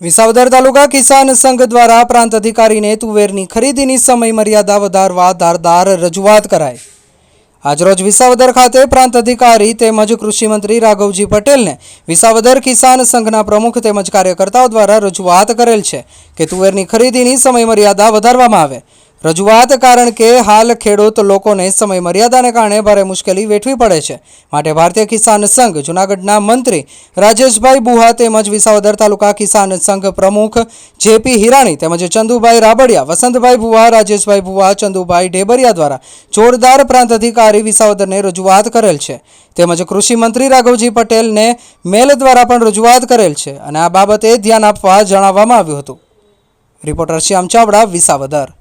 વિસાવદર તાલુકા કિસાન સંઘ દ્વારા પ્રાંત અધિકારીને તુવેરની ખરીદીની સમય મર્યાદા વધારવા ધારદાર રજૂઆત કરાઈ. આજરોજ વિસાવદર ખાતે પ્રાંત અધિકારી તેમજ કૃષિમંત્રી રાઘવજી પટેલને વિસાવદર કિસાન સંઘના પ્રમુખ તેમજ કાર્યકર્તાઓ દ્વારા રજૂઆત કરેલ છે કે તુવેરની ખરીદીની સમય મર્યાદા વધારવામાં આવે. રજૂઆત કારણ કે હાલ ખેડૂત લોકોને સમય મર્યાદાને કારણે ભારે મુશ્કેલી વેઠવી પડે છે. માટે ભારતીય કિસાન સંઘ, જૂનાગઢના મંત્રી રાજેશભાઈ બુહા તેમજ વિસાવદર તાલુકા કિસાન સંઘ પ્રમુખ જેપી હિરાણી તેમજ ચંદુભાઈ રાબડિયા, વસંતભાઈ ભુવા રાજેશભાઈ ભુવા ચંદુભાઈ ઢેબરિયા દ્વારા જોરદાર પ્રાંત અધિકારી વિસાવદરને રજૂઆત કરેલ છે. તેમજ કૃષિ મંત્રી રાઘવજી પટેલને મેલ દ્વારા પણ રજૂઆત કરેલ છે અને આ બાબતે ધ્યાન આપવા જણાવવામાં આવ્યું હતું. રિપોર્ટર શ્યામ ચાવડા, વિસાવદર.